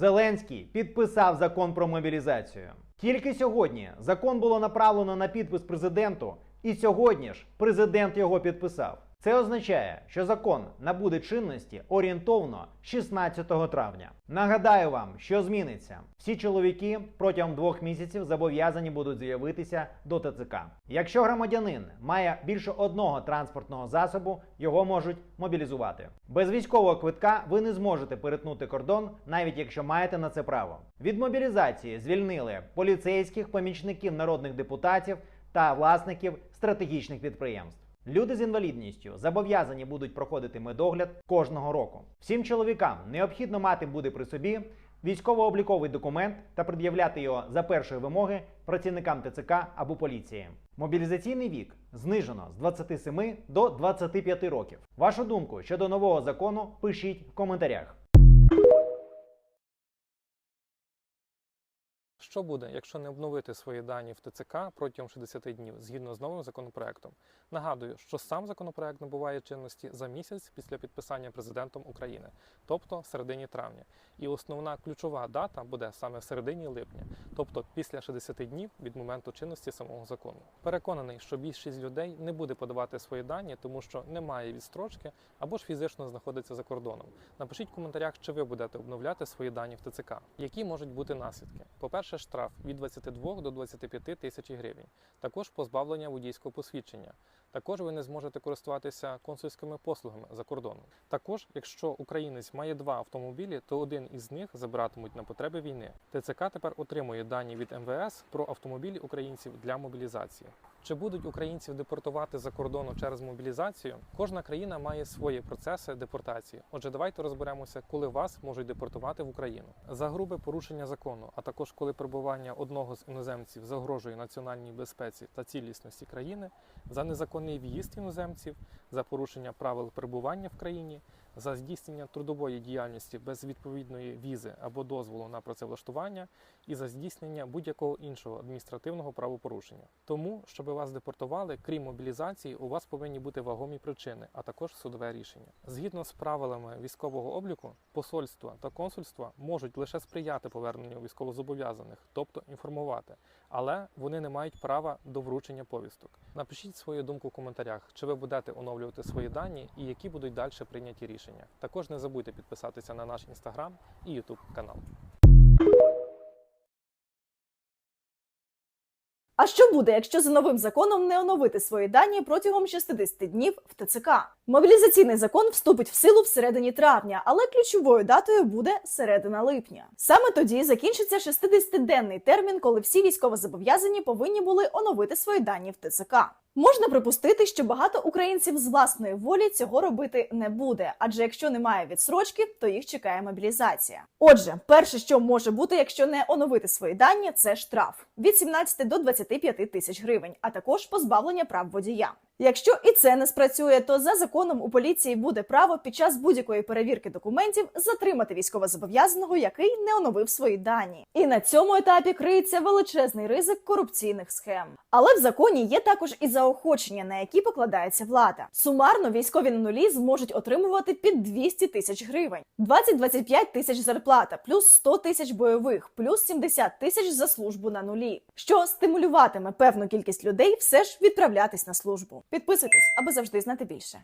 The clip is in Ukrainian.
Зеленський підписав закон про мобілізацію. Тільки сьогодні закон було направлено на підпис президенту, і сьогодні ж президент його підписав. Це означає, що закон набуде чинності орієнтовно 16 травня. Нагадаю вам, що зміниться. Всі чоловіки протягом двох місяців зобов'язані будуть з'явитися до ТЦК. Якщо громадянин має більше одного транспортного засобу, його можуть мобілізувати. Без військового квитка ви не зможете перетнути кордон, навіть якщо маєте на це право. Від мобілізації звільнили поліцейських, помічників народних депутатів та власників стратегічних підприємств. Люди з інвалідністю зобов'язані будуть проходити медогляд кожного року. Всім чоловікам необхідно мати буде при собі військово-обліковий документ та пред'являти його за першої вимоги працівникам ТЦК або поліції. Мобілізаційний вік знижено з 27 до 25 років. Вашу думку щодо нового закону пишіть в коментарях. Що буде, якщо не обновити свої дані в ТЦК протягом 60 днів згідно з новим законопроектом? Нагадую, що сам законопроект набуває чинності за місяць після підписання президентом України, тобто в середині травня. І основна ключова дата буде саме в середині липня, тобто після 60 днів від моменту чинності самого закону. Переконаний, що більшість людей не буде подавати свої дані, тому що немає відстрочки або ж фізично знаходиться за кордоном. Напишіть в коментарях, чи ви будете обновляти свої дані в ТЦК. Які можуть бути наслідки? По-перше, штраф від 22 до 25 тисяч гривень, також позбавлення водійського посвідчення. Також ви не зможете користуватися консульськими послугами за кордоном. Також, якщо українець має два автомобілі, то один із них забиратимуть на потреби війни. ТЦК тепер отримує дані від МВС про автомобілі українців для мобілізації. Чи будуть українців депортувати за кордону через мобілізацію? Кожна країна має свої процеси депортації. Отже, давайте розберемося, коли вас можуть депортувати в Україну за грубе порушення закону, а також коли перебування одного з іноземців загрожує національній безпеці та цілісності країни, за незаконний в'їзд іноземців, за порушення правил перебування в країні, за здійснення трудової діяльності без відповідної візи або дозволу на працевлаштування і за здійснення будь-якого іншого адміністративного правопорушення. Тому, щоб вас депортували, крім мобілізації, у вас повинні бути вагомі причини, а також судове рішення. Згідно з правилами військового обліку, посольства та консульства можуть лише сприяти поверненню військовозобов'язаних, тобто інформувати, але вони не мають права до вручення повісток. Напишіть свою думку в коментарях, чи ви будете оновлювати свої дані і які будуть далі прийняті рішення. Також не забудьте підписатися на наш інстаграм і ютуб канал. А що буде, якщо за новим законом не оновити свої дані протягом 60 днів в ТЦК? Мобілізаційний закон вступить в силу всередині травня, але ключовою датою буде середина липня. Саме тоді закінчиться 60-денний термін, коли всі військовозобов'язані повинні були оновити свої дані в ТЦК. Можна припустити, що багато українців з власної волі цього робити не буде, адже якщо немає відсрочки, то їх чекає мобілізація. Отже, перше, що може бути, якщо не оновити свої дані, це штраф від 17 до 25 тисяч гривень, а також позбавлення прав водія. Якщо і це не спрацює, то за законом у поліції буде право під час будь-якої перевірки документів затримати військовозобов'язаного, який не оновив свої дані. І на цьому етапі криється величезний ризик корупційних схем. Але в законі є також і заохочення, на які покладається влада. Сумарно військові на нулі зможуть отримувати під 200 тисяч гривень, 20-25 тисяч зарплата, плюс 100 тисяч бойових, плюс 70 тисяч за службу на нулі, що стимулюватиме певну кількість людей все ж відправлятись на службу. Підписуйтесь, аби завжди знати більше.